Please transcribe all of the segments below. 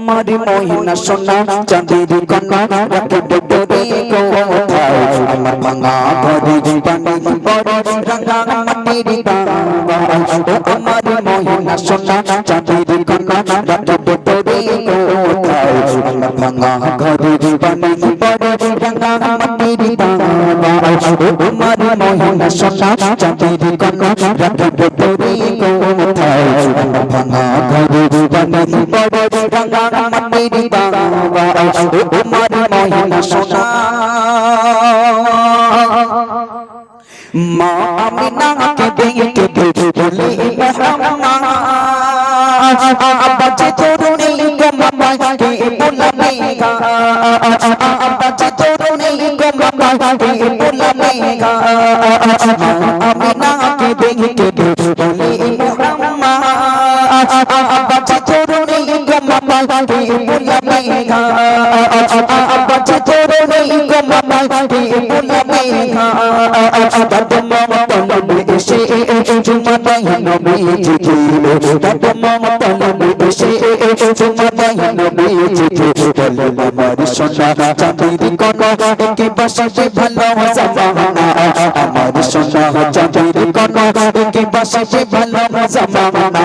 আমার মহিনা সোনা, চাঁদের কন্যা রাখবে তোরে কোথায়? আমার ভাঙা ঘরে পানি বড় রাঙা মাটির তাওয়া আমার মহিনা সোনা, চাঁদের কন্যা রাখবে তোরে কোথায়? আমার ভাঙা ঘরে পানি বড় রাঙা মাটির তাওয়া আমার মহিনা সোনা, চাঁদের কন্যা রাখবে তোরে কোথায়? আমার ভাঙা ঘরে পানি বড় রাঙা মাটির তাওয়া আমার মহিনা সোনা মা আমিনাকে দেখে দেখে বলি বাজে তরুণী গমাকে বলবে বাজে তরুণী গমাকে বলবে আমার সোনা চাঁদের কোন একে বসে ভালো জামানা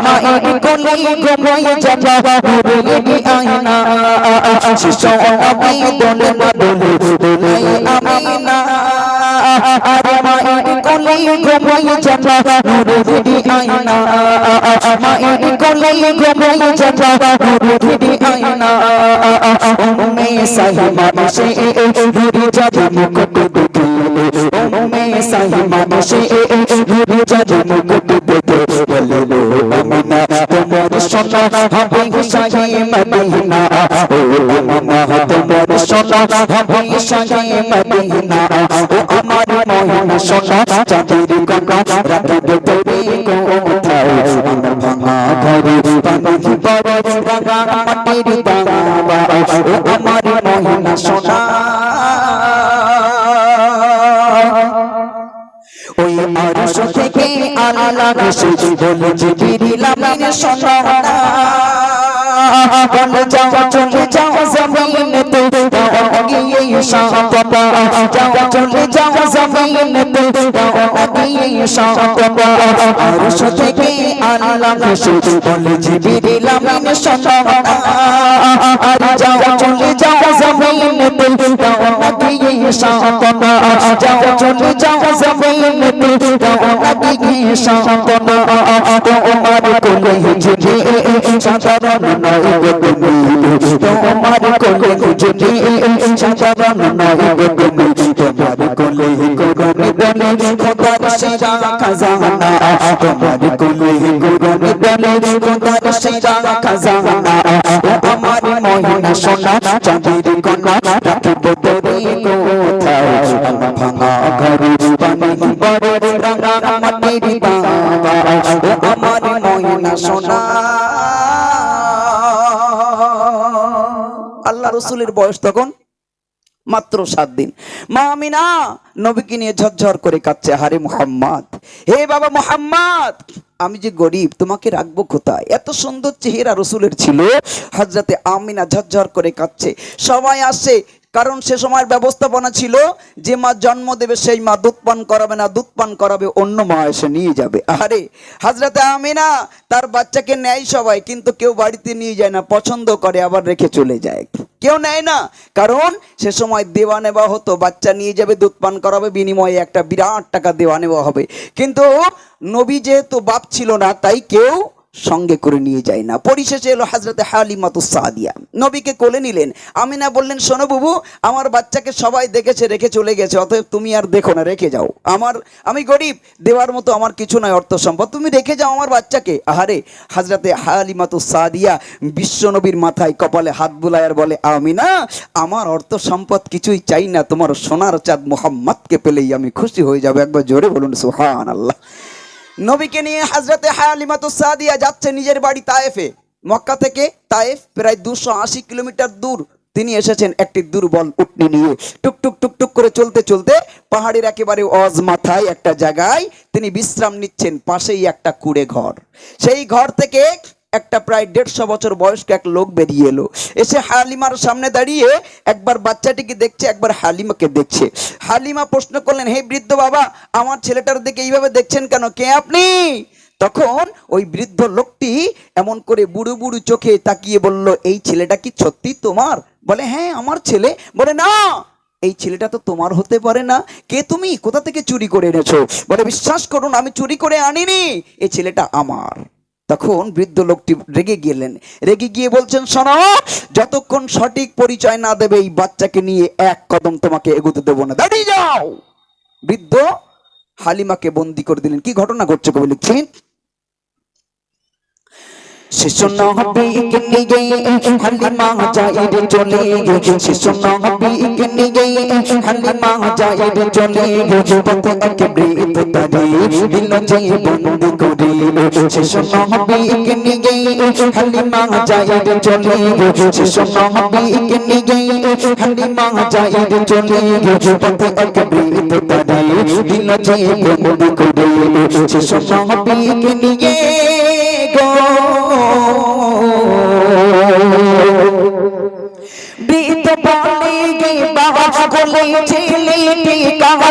কোলে ঘুমাই যাবা ফিরি আয়না শিশু নবী বলে না বলে দোলাই আমি না আরে মায়ের কোলে ঘুমাই যাবা ফিরি আয়না মায়ের কোলে ঘুমাই যাবা ফিরি আয়না উম্মে সাহিমা এসে ঘুরে যাবে মুকুট দেখিলে উম্মে সাহিমা এসে ঘুরে যাবে সোনা হবে সাহি মদিনা ও আমিনা তোমার সোনা হবে সাহি মদিনা ও আমার মহিনা সোনা চাঁদের কন্যা রাখবে তোরে কোথায় আমার ভাঙা ঘরে পানি বড় রাঙা মাটির তাওয়া ও আমার থেকে আল্লাহ এসে বলে জিবরিল আমিন সোনা বলে যাও চলে যাও জমিনেতে। গিয়ে সাপা যাও চলে যাও জমিনেতে। গিয়ে সাপা আরশ থেকে আল্লাহ এসে বলে জিবরিল আমিন আর যাও চলে আমার মহিনা সোনা চাঁদের কন্যা আল্লাহ রসুলের বয়স তখন মাত্র সাত দিন। মা আমিনা নবীকে নিয়ে ঝরঝর করে কাচ্ছে হারে মোহাম্মদ। হে বাবা মোহাম্মদ, আমি যে গরিব, তোমাকে রাখব কোথায়? এত সুন্দর চেহারা রসুলের ছিল। হজরতে আমিনা ঝরঝর করে কাচ্ছে সবাই আসে কারণ সে সময়ের ব্যবস্থাপনা ছিল যে মা জন্ম দেবে, সেই মা দুধ পান করাবে না, দুধ পান করাবে, অন্য মা এসে নিয়ে যাবে। আরে হাজরাতে আমিনা, তার বাচ্চাকে নেয় সবাই, কিন্তু কেউ বাড়িতে নিয়ে যায় না, পছন্দ করে, আবার রেখে চলে যায়। কেউ নেয় না, কারণ সে সময় দেওয়া নেওয়া হতো, বাচ্চা নিয়ে যাবে, দুধ পান করাবে, বিনিময়ে একটা বিরাট টাকা দেওয়া নেওয়া হবে। কিন্তু নবী যেহেতু বাপ ছিল না, তাই কেউ সঙ্গে করে নিয়ে যায় না। পরিশেষে এলো হাজরতে হালিমাতুস সাদিয়া। নবীকে কোলে নিলেন। আমিনা বললেন, শোনো বুবু, আমার বাচ্চাকে সবাই দেখেছে, রেখে চলে গেছে, অতএব তুমি আর দেখো না, রেখে যাও। আমার, আমি গরিব, দেওয়ার মতো আমার কিছু নয়, অর্থ সম্পদ। তুমি রেখে যাও আমার বাচ্চাকে। আহারে, হাজরতে হালিমাতুস সাদিয়া বিশ্বনবীর মাথায় কপালে হাত বুলায় আর বলে, আমিনা, আমার অর্থ সম্পদ কিছুই চাই না, তোমার সোনার চাঁদ মোহাম্মদকে পেলেই আমি খুশি হয়ে যাব। একবার জোরে বলুন সুহান আল্লাহ নবীকে নিয়ে হাজরতে হায়ালিমাতু সাদিয়া যাচ্ছে নিজের বাড়ি তায়েফে। মক্কা থেকে তায়েফ প্রায় দুশো আশি কিলোমিটার দূর। তিনি এসেছেন একটি দুর্বল উটনি নিয়ে। টুকটুক টুকটুক টুক টুক করে চলতে চলতে পাহাড়ের একেবারে অজ মাথায় একটা জায়গায় তিনি বিশ্রাম নিচ্ছেন, পাশেই একটা কুড়ে ঘর। সেই ঘর থেকে একটা প্রায় দেড়শো বছর বয়স্ক এক লোক বেরিয়ে এলো। এসে হালিমার সামনে দাঁড়িয়ে একবার বাচ্চাটিকে দেখছে, একবার হালিমাকে দেখছে। হালিমা প্রশ্ন করলেন, হে বৃদ্ধ বাবা, আমার ছেলেটার দিকে এইভাবে দেখছেন কেন? কে আপনি? তখন ওই বৃদ্ধ লোকটি এমন করে বুড়ো বুড়ো চোখে তাকিয়ে বলল, এই ছেলেটা কি সত্যি তোমার? বলে হ্যাঁ আমার ছেলে। বলে, না, এই ছেলেটা তো তোমার হতে পারে না। কে তুমি? কোথা থেকে চুরি করে এনেছো? বলে, বিশ্বাস করুন, আমি চুরি করে আনিনি। এই ছেলেটা আমার। তখন বৃদ্ধ লোকটি রেগে গেলেন। রেগে গিয়ে বলছেন, শোনো, যতক্ষণ সঠিক পরিচয় না দেবে, এই বাচ্চাকে নিয়ে এক কদম তোমাকে এগোতে দেবো না। দাঁড়িয়ে যাও। বৃদ্ধ হালিমাকে বন্দি করে দিলেন। কি ঘটনা ঘটছে কবি লিখছেন? শিশু নবীকে নিয়ে হালিমা যাইরে চলে গে শিশু নবীকে নিয়ে হালিমা যাইরে চলে গে পথে এক বৃদ্ধ তারে দিল যে বন্দি করে শিশু নবীকে নিয়ে হালিমা যাইরে চলে গে শিশু নবীকে নিয়ে হালিমা যাইরে চলে গে পথে এক বৃদ্ধ তারে দিল যে বন্দি করে শিশু নবীকে নিয়ে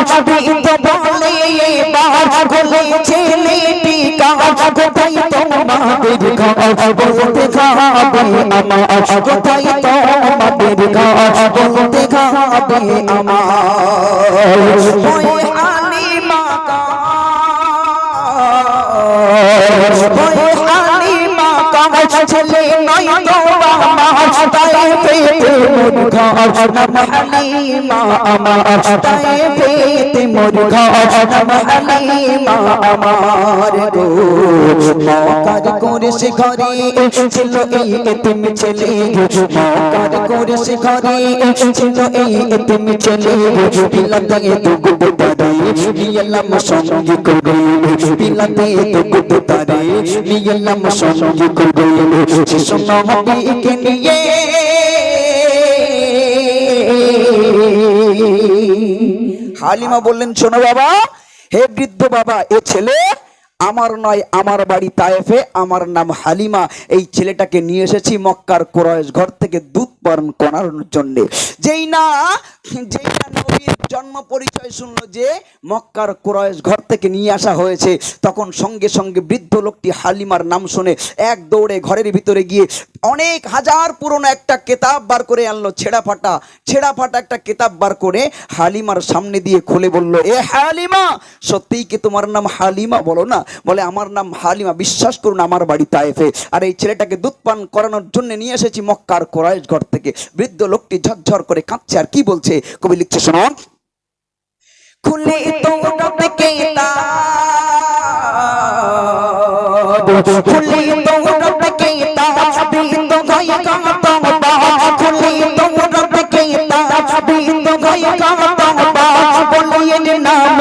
কাজ বৃদ্ধ বলে বাবা গলে ছেলেটি কাজ কোথায় তোমাদের ঘর বলতে খাবে আমার কোথায় তোমাদের ঘর বলতে খাবে আমার কাজ ছেলে নয় তো আমার তাই ঘর নাম হালিমা আমার তাই পেতে মোর ঘর নাম হালিমা আমার গো মকার করে সে ঘরে ছিল এই এতিম ছেলে মকার করে সে ঘরে ছিল এই এতিম ছেলে পিলাতে গুড তারে নিয়লাম সঙ্গী করে পিলাতে করে শিশু নিয়ে হালিমা বললেন শোনো বাবা হে বৃদ্ধ বাবা এ ছেলে আমার নয়, আমার বাড়ি তায়েফে, আমার নাম হালিমা। এই ছেলেটাকে নিয়ে এসেছি মক্কার কোরয়েশ ঘর থেকে দুধ পান করানোর জন্য। যেই না যেই না নবীর জন্ম পরিচয় শুনলো যে মক্কার কোরয়েশ ঘর থেকে নিয়ে আসা হয়েছে, তখন সঙ্গে সঙ্গে বৃদ্ধ লোকটি হালিমার নাম শুনে এক দৌড়ে ঘরের ভিতরে গিয়ে অনেক হাজার পুরনো একটা কেতাব বার করে আনলো, ছেঁড়া ফাটা। ছেঁড়া ফাটা একটা কেতাব বার করে হালিমার সামনে দিয়ে খুলে বলল, এ হালিমা, সত্যিই কি তোমার নাম হালিমা বলো না? বলে, আমার নাম হালিমা, বিশ্বাস করুন আমার বাড়ি তায়েফে। আর এই ছেলেটাকে দুধ পান করানোর জন্য নিয়ে এসেছি মক্কার কোরাইশ ঘর থেকে। বৃদ্ধ লোকটি ঝরঝর করে কাঁদছে, আর কি বলছে? কবি লিখছে শোনো খুলে খুলে কেতাব বিন্দ গই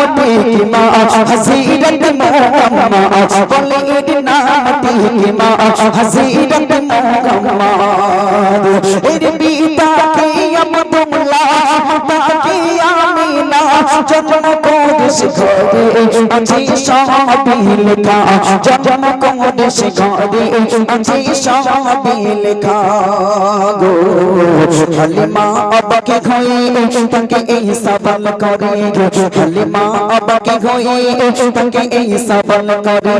নাম টিমা হসিরত মোহাম্মা বলিয়ে নাম টিমা হসিরত মোহাম্মা এর পিতা কে আব্দুল্লাহ মাতা কে জন্ম কোদিস ঘরে আছে সবই লেখা। জন্ম কোদিস ঘরে আছে সবই লেখা গো। হালিমা এই সবল করে তাকে এই সবল করে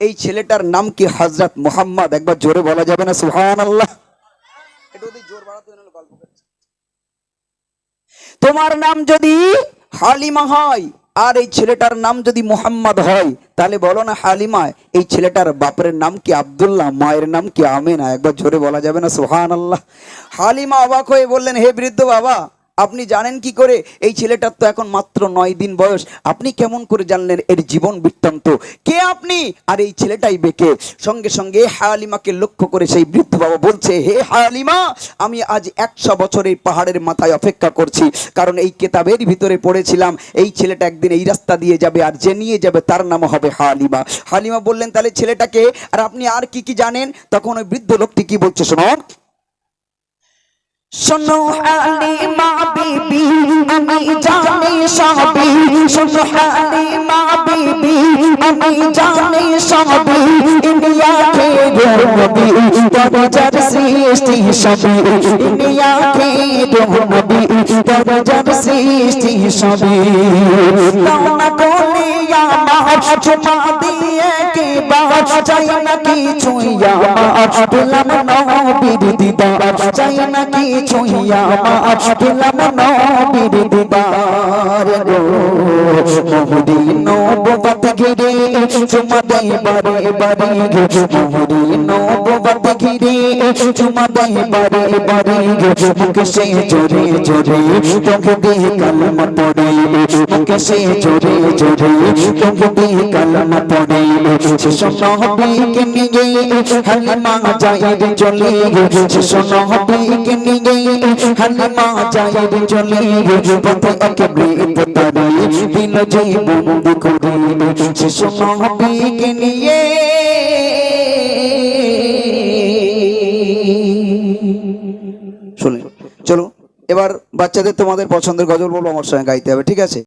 এই ছেলেটার নাম কি হজরত মোহাম্মদ? একবার জোরে বলা যাবে না? সুহান আল্লাহ তোমার নাম যদি হালিমা হয়, আর এই ছেলেটার নাম যদি মোহাম্মদ হয়, তাহলে বলো না হালিমা, এই ছেলেটার বাপের নাম কি আব্দুল্লাহ, মায়ের নাম কি আমেনা? একবার জোরে বলা যাবে না? সোহান আল্লাহ হালিমা অবাক হয়ে বললেন, হে বৃদ্ধ বাবা আপনি জানেন কি করে? এই ছেলেটার তো এখন মাত্র নয় দিন বয়স। আপনি কেমন করে জানলেন এর জীবন বৃত্তান্ত? কে আপনি? আর এই ছেলেটাই বেকে সঙ্গে সঙ্গে হালিমাকে লক্ষ্য করে সেই বৃদ্ধ বাবা বলছে, হে হালিমা আমি আজ একশো বছর এই পাহাড়ের মাথায় অপেক্ষা করছি। কারণ এই কেতাবের ভিতরে পড়েছিলাম, এই ছেলেটা একদিন এই রাস্তা দিয়ে যাবে আর যে নিয়ে যাবে তার নাম হবে হালিমা হালিমা বললেন, তাহলে ছেলেটাকে, আর আপনি আর কি কি জানেন? তখন ওই বৃদ্ধ লোকটি কি বলছে, শোনো শোনো হালিমা বিবি, আমি জানি সবই। শোনো হালিমা বিবি, আমি জানি সবই। ইন্ডিয়া কে নবী দরজার সৃষ্টি সবই। ইন্ডিয়া কে নবী দরজার সৃষ্টি সবই। দাওনা কোলে আমার চুমা দিয়ে, কে বাজ চাই না কিছু আমার পেলাম নবীর দিদার চাই না কিছু আমার পেলাম নবীর দিদার গো। মোহরি নবত ঘিরে চুমা দেই বারে বারে গে মোহরি নবত ঘিরে চুমা দেই বারে বারে গে মুখ সে জোরে জোরে তোকে দিয়ে কলম পড়ে মুখ সে জোরে জোরে তোকে দিয়ে কলম পড়ে। শেষ নবীকে নিয়ে হালিমা যায় রে চলে শেষ নবীকে নিয়ে হালিমা যায় রে চলে পথে এক বৃত তারে দিল যে বন্দি করে। শেষ নবীকে নিয়ে চলো এবার বাচ্চাদের তোমাদের পছন্দের গজল বলব আমার সঙ্গে গাইতে হবে ঠিক আছে?